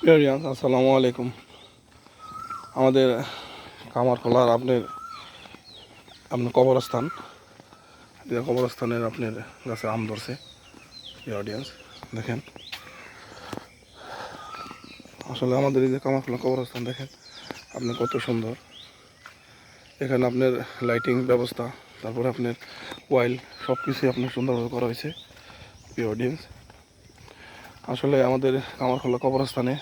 প্রিয়ান আসসালামু আলাইকুম। আমাদের কামারখোলার আপনার আপনার কবরস্থান। কবরস্থানের আপনার গাছে আম ধরছে অডিয়েন্স দেখেন। আসলে আমাদের এই যে কামারখোলা কবরস্থান, দেখেন, আপনি কত সুন্দর। এখানে আপনার লাইটিং ব্যবস্থা, তারপরে আপনার ওয়াইল সব কিছুই আপনার সুন্দরভাবে করা হয়েছে অডিয়েন্স আসলে আমাদের আমার কামারখোলা কবরস্থানে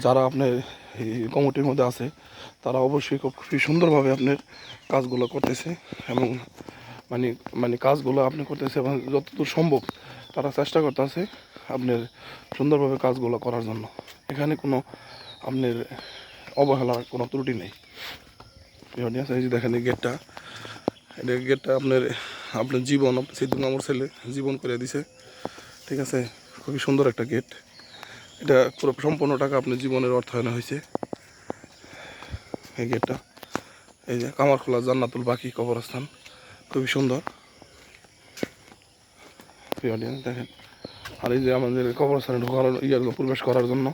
যারা আপনার এই কমিটির মধ্যে আছে তারা অবশ্যই খুব খুবই সুন্দরভাবে আপনার কাজগুলো করতেছে এবং মানে মানে কাজগুলো আপনি করতেছে এবং যতদূর সম্ভব তারা চেষ্টা করতেছে আপনার সুন্দরভাবে কাজগুলো করার জন্য। এখানে কোনো আপনার অবহেলার কোনো ত্রুটি নেই। audience, এই যে দেখেন এই গেটটা। এটা গেটটা আপনার আপনার জীবন সিদ্ধু আমার ছেলে জীবন করে দিছে। ঠিক আছে? খুবই সুন্দর একটা গেট এটা পুরো সম্পূর্ণ টাকা আপনার জীবনের অর্থায়ন হয়েছে। এই গেটটা এই যে কামারখোলা জান্নাতুল বাকি কবরস্থান। খুবই সুন্দর। দেখেন। আর এই যে আমাদের কবরস্থানে ঢোকার ইয়াগুলো প্রবেশ করার জন্য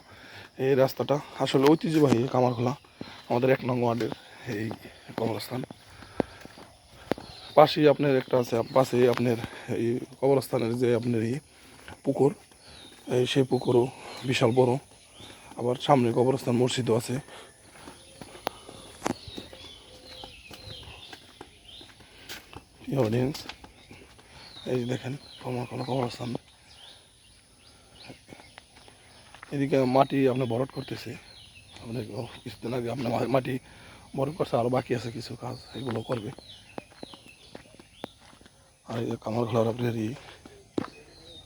এই রাস্তাটা আসলে ঐতিহ্যবাহী কামারখোলা। আমাদের এক নং ওয়ার্ডের এই কবরস্থান। পাশেই আপনার একটা আছে পাশে আপনার এই কবরস্থানের যে আপনার এই পুকুর। সেই পুকুরও বিশাল বড়। আবার সামনে কবরস্থান, মসজিদও আছে। অডিয়েন্স এই যে দেখেন কমর কোনো কবরস্থান। এদিকে মাটি আপনার বরট করতেছে। আপনার কিছুদিন আগে আপনার মাটি বরট করছে আরও বাকি আছে কিছু কাজ, এগুলো করবে। আর এই কামার ঘোলার আপনার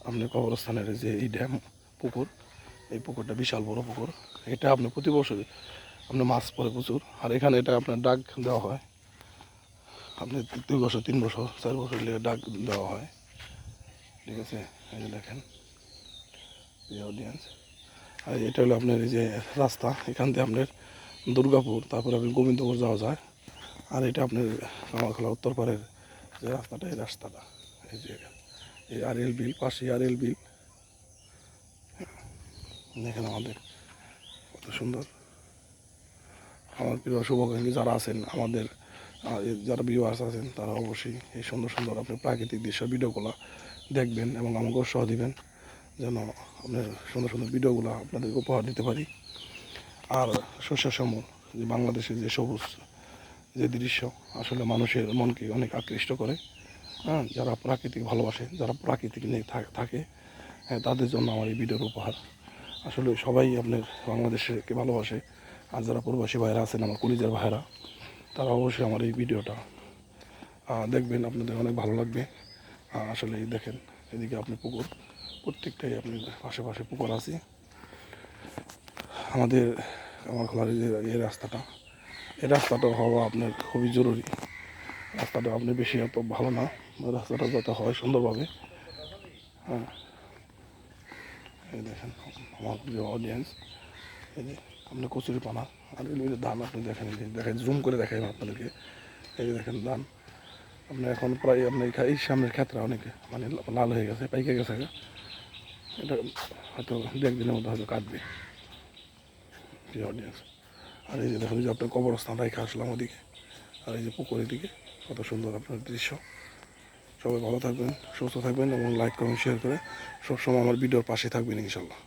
এই আপনার কবরস্থানের যে এই ড্যাম পুকুর, এই পুকুরটা বিশাল বড় পুকুর। এটা আপনি প্রতি বছর আপনার মাছ পড়ে প্রচুর। আর এখানে এটা আপনার ডাক দেওয়া হয়। আপনি দুই বছর, তিন বছর, চার বছর লেগে ডাক দেওয়া হয়। ঠিক আছে? এই যে দেখেন অডিয়েন্স আর এটা হলো আপনার এই যে রাস্তা, এখান থেকে আপনার দুর্গাপুর, তারপরে আপনি গোবিন্দপুর যাওয়া যায়। আর এটা আপনার উত্তর পাড়ের যে রাস্তাটা, এই রাস্তাটা, এই যে এই আর এল বিল পাশে আর এল বিল। দেখেন আমাদের কত সুন্দর। আমার প্রিয় শুভাকাঙ্ক্ষী যারা আছেন, আমাদের যারা ভিউয়ার্স আছেন, তারা অবশ্যই এই সুন্দর সুন্দর আপনি প্রাকৃতিক দৃশ্য ভিডিওগুলো দেখবেন এবং আমাকে উৎসাহ দিবেন, যেন আপনার সুন্দর সুন্দর ভিডিওগুলো আপনাদেরকে উপহার দিতে পারি। আর শস্য সমর যে বাংলাদেশের যে সবুজ, যে দৃশ্য, আসলে মানুষের মনকে অনেক আকৃষ্ট করে। হ্যাঁ যারা প্রাকৃতিক ভালোবাসে যারা প্রাকৃতিক নিয়ে থাকে হ্যাঁ তাদের জন্য আমার এই ভিডিওর উপহার। আসলে সবাই আপনার বাংলাদেশকে ভালোবাসে, আর যারা প্রবাসী ভাইরা আছেন, আমার কলিজার ভাইরা তারা অবশ্যই আমার এই ভিডিওটা দেখবেন, আপনাদের অনেক ভালো লাগবে। আসলে দেখেন, এদিকে আপনি পুকুর, প্রত্যেকটাই আপনি পাশে পাশে পুকুর আছে। আমাদের, আমার খোলার যে, এই রাস্তাটা এই রাস্তাটা হওয়া আপনার খুবই জরুরি। রাস্তাটা আপনি বেশি এত ভালো না। রাস্তাটা যাতে হয় সুন্দরভাবে। হ্যাঁ। দেখেন, আমার প্রিয় অডিয়েন্স এই যে আপনার কচুরি পানা আর এই যে ধান আপনি দেখেন দেখেন জুম করে দেখাই আপনাদেরকে। এই যে দেখেন ধান। আপনার এখন প্রায় আপনার এই সামনের ক্ষেত্রে অনেক মানে লাল হয়ে গেছে, পাইকে গেছে। এটা হয়তো দু একদিনের মধ্যে হয়তো কাটবে। প্রিয় অডিয়েন্স আর এই যে দেখুন যে আপনার কবরস্থান রেখে আসলাম ওদিকে। আর এই যে পুকুরের দিকে। কত সুন্দর আপনার দৃশ্য। সবাই ভালো থাকবেন, সুস্থ থাকবেন এবং লাইক কমেন্ট শেয়ার করে সবসময় আমার ভিডিওর পাশে থাকবেন ইনশাল্লাহ।